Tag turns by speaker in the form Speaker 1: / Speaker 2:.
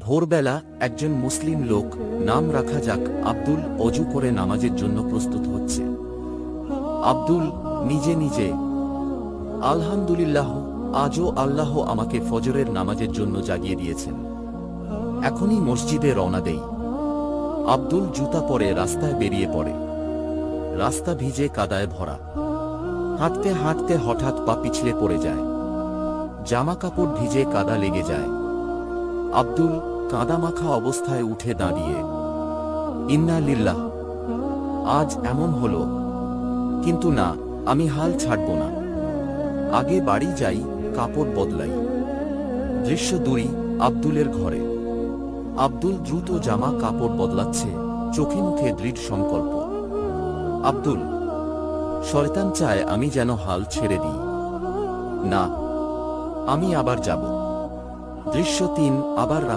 Speaker 1: ভোরবেলা একজন মুসলিম লোক নাম রাখা যাক আব্দুল অজু করে নামাজের জন্য প্রস্তুত হচ্ছে। আব্দুল নিজে নিজে, আলহামদুলিল্লাহ, আজও আল্লাহ আমাকে ফজরের নামাজের জন্য জাগিয়ে দিয়েছেন। এখনই মসজিদে রওনা দেই। আব্দুল জুতা পরে রাস্তায় বেরিয়ে পড়ে। রাস্তা ভিজে কাদায় ভরা। হাঁটতে হাঁটতে হঠাৎ পা পিছলে পড়ে যায়। জামা কাপড় ভিজে কাদা লেগে যায়। আব্দুল কাদা মাখা অবস্থায় উঠে দাঁড়িয়ে, ইন্না লিল্লাহ, আজ এমন হলো। কিন্তু না, আমি হাল ছাড়ব না। আগে বাড়ি যাই, কাপড় বদলাই। দৃশ্য দুই, আব্দুলের ঘরে। আব্দুল দ্রুত জামা কাপড় বদলাচ্ছে, চোখে মুখে দৃঢ় সংকল্প। আব্দুল, শয়তান চায় আমি যেন হাল ছেড়ে দিই। না, আমি আবার যাব। দৃশ্য তিন আবার